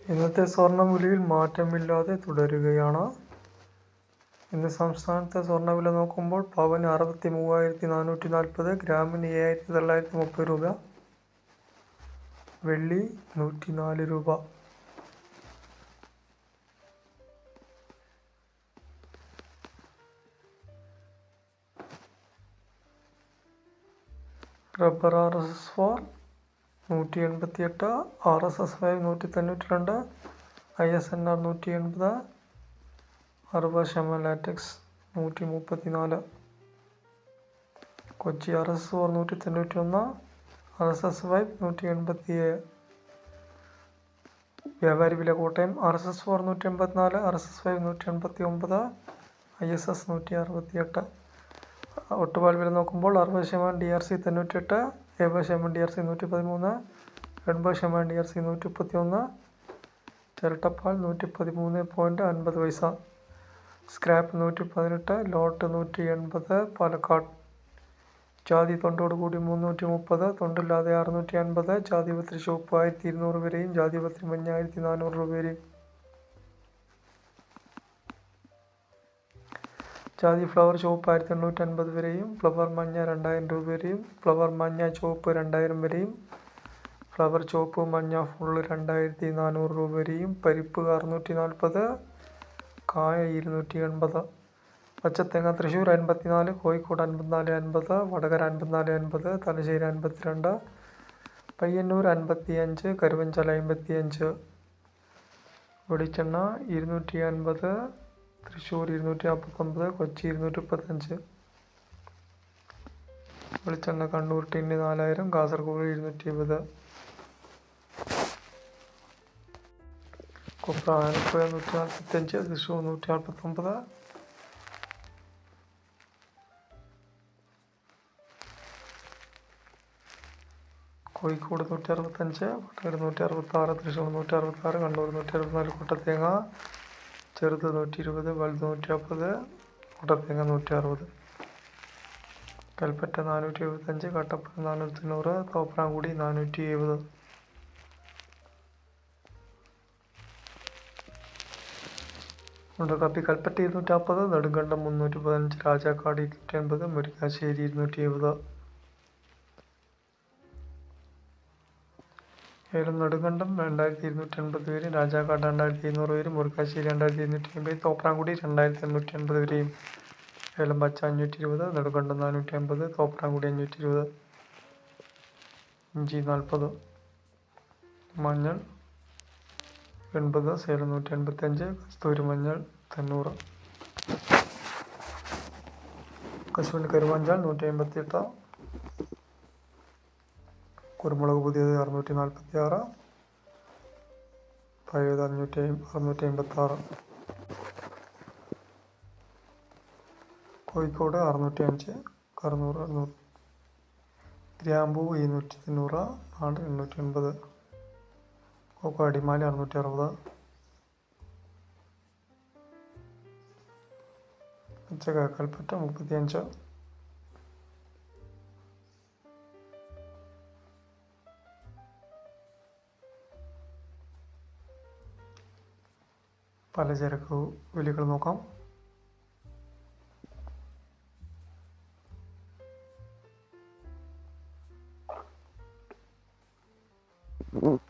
ഇന്നത്തെ സ്വർണവിലയിൽ മാറ്റമില്ലാതെ തുടരുകയാണ്. ഇന്ന് സംസ്ഥാനത്തെ സ്വർണവില നോക്കുമ്പോൾ പവന് അറുപത്തി മൂവായിരത്തി നാനൂറ്റി നാൽപ്പത് ഗ്രാമിന് ഏഴായിരത്തി തൊള്ളായിരത്തി മുപ്പത് രൂപ വെള്ളി നൂറ്റി നാല് രൂപ. Rubber R S S four നൂറ്റി എൺപത്തി എട്ട് ആർ എസ് എസ് ഫൈവ് നൂറ്റി തൊണ്ണൂറ്റി രണ്ട് ഐ എസ് എൻ ആർ നൂറ്റി എൺപത് അറുപത് ശമ ലാറ്റക്സ് നൂറ്റി മുപ്പത്തി നാല് കൊച്ചി ആർ എസ് ഫോർ നൂറ്റി തൊണ്ണൂറ്റി ഒന്ന് ആർ എസ് എസ് ഫൈവ് നൂറ്റി എൺപത്തി വ്യാപാരി വില Kottayam R S S four നൂറ്റി എൺപത്തിനാല് ആർ എസ് എസ് ഫൈവ് നൂറ്റി എൺപത്തി ഒമ്പത് ഐ എസ് എസ് നൂറ്റി അറുപത്തി എട്ട് ഒട്ടുപാൽ വില നോക്കുമ്പോൾ അറുപത് ശതമാനം ഡി ആർ സി തൊണ്ണൂറ്റെട്ട് എഴുപത് ശതമാനം ഡി ആർ സി നൂറ്റി പതിമൂന്ന് എൺപത് ശതമാനം ഡി ആർ സി നൂറ്റി മുപ്പത്തി ഒന്ന് ചിരട്ടപ്പാൽ നൂറ്റി പതിമൂന്ന് പോയിന്റ് അൻപത് പൈസ. സ്ക്രാപ്പ് നൂറ്റി പതിനെട്ട് ലോട്ട് നൂറ്റി എൺപത് പാലക്കാട്. ജാതി തൊണ്ടോട് കൂടി മുന്നൂറ്റി മുപ്പത് തൊണ്ടില്ലാതെ അറുന്നൂറ്റി അൻപത് ജാതിപത്രി ചുവപ്പ് ആയിരത്തി ഇരുന്നൂറ് വരെയും ജാതിപത്രി മഞ്ഞ ആയിരത്തി നാനൂറ് രൂപ വരെയും. ജാതി ഫ്ലവർ ചുവപ്പ് ആയിരത്തി എണ്ണൂറ്റി അൻപത് വരെയും ഫ്ലവർ മഞ്ഞ രണ്ടായിരം രൂപ വരെയും ഫ്ലവർ മഞ്ഞ ചുവപ്പ് രണ്ടായിരം വരെയും ഫ്ലവർ ചുവപ്പ് മഞ്ഞ ഫുള്ള് രണ്ടായിരത്തി നാനൂറ് രൂപ വരെയും പരിപ്പ് അറുന്നൂറ്റി നാൽപ്പത് കായ ഇരുന്നൂറ്റി എൺപത് പച്ചത്തേങ്ങ തൃശ്ശൂർ അൻപത്തിനാല് കോഴിക്കോട് അൻപത്തിനാല് അൻപത് വടകര അൻപത്തിനാല് അൻപത് തലശ്ശേരി അൻപത്തിരണ്ട് പയ്യന്നൂർ അൻപത്തി അഞ്ച് കരുവഞ്ചാല അൻപത്തി അഞ്ച് വെളിച്ചെണ്ണ ഇരുന്നൂറ്റി അൻപത് തൃശ്ശൂർ ഇരുന്നൂറ്റി നാൽപ്പത്തൊമ്പത് കൊച്ചി ഇരുന്നൂറ്റി മുപ്പത്തഞ്ച് വെളിച്ചെണ്ണ കണ്ണൂർ ടിന്ന് നാലായിരം കാസർഗോഡ് ഇരുന്നൂറ്റി ഇരുപത് കൊപ്ര ആലപ്പുഴ നൂറ്റി നാൽപ്പത്തഞ്ച് തൃശ്ശൂർ നൂറ്റി നാൽപ്പത്തൊമ്പത് കോഴിക്കോട് നൂറ്റി അറുപത്തഞ്ച് വടകര നൂറ്റി അറുപത്താറ് തൃശ്ശൂർ നൂറ്റി അറുപത്താറ് കണ്ണൂർ നൂറ്റി അറുപത്തിനാല് കുട്ടത്തേങ്ങ ചെറുത് നൂറ്റി ഇരുപത് വലുത് നൂറ്റി നാൽപ്പത് കുട്ടത്തേങ്ങ നൂറ്റി അറുപത് കൽപ്പറ്റ നാനൂറ്റി എഴുപത്തഞ്ച് കട്ടപ്പന നാനൂറ്റി തൊണ്ണൂറ് തോപ്രാംകുടി നാനൂറ്റി എഴുപത് ഉണ്ടക്കാപ്പി കൽപ്പറ്റ ഇരുന്നൂറ്റി നാൽപ്പത് നെടുങ്കണ്ടം മുന്നൂറ്റി പതിനഞ്ച് രാജാക്കാട് ഇരുന്നൂറ്റി അൻപത് മുരിക്കാശ്ശേരി ഇരുന്നൂറ്റി എഴുപത് ഏലം നെടുങ്കണ്ടം രണ്ടായിരത്തി ഇരുന്നൂറ്റി എൺപത് പേര് രാജാക്കാട് രണ്ടായിരത്തി ഇരുന്നൂറ് പേര് മുരിക്കാശ്ശേരി രണ്ടായിരത്തി ഇരുന്നൂറ്റി അമ്പത് തോപ്രാംകുടി രണ്ടായിരത്തി എണ്ണൂറ്റി എൺപത് പേരെയും ഏലം പച്ച അഞ്ഞൂറ്റി ഇരുപത് നെടുങ്കണ്ടം നാനൂറ്റി അമ്പത് തോപ്രാംകുടി അഞ്ഞൂറ്റി ഇരുപത് ഇഞ്ചി നാൽപ്പത് മഞ്ഞൾ എൺപത് സേലം നൂറ്റി എൺപത്തഞ്ച് കസ്തൂരി മഞ്ഞൾ തൊണ്ണൂറ്. കശുവിന്റെ കരുവാഞ്ചാൽ നൂറ്റി അമ്പത്തി എട്ട് കുരുമുളക് പുതിയത് അറുന്നൂറ്റി നാൽപ്പത്തി ആറ് പഴയത് അഞ്ഞൂറ്റി അറുന്നൂറ്റി അമ്പത്തി ആറ് കോഴിക്കോട് അറുന്നൂറ്റി അഞ്ച് കറുന്നൂറ് അറുന്നൂറ് ഗ്രാമ്പൂ ഇരുന്നൂറ്റി തൊണ്ണൂറ് നാട് എണ്ണൂറ്റി എൺപത് കോക്കോ അടിമാലി അറുന്നൂറ്റി അറുപത്. പച്ചക്ക മുപ്പത്തി മുപ്പത്തിയഞ്ച്. പലചരക്ക് വിലകൾ നോക്കാം Mm-hmm.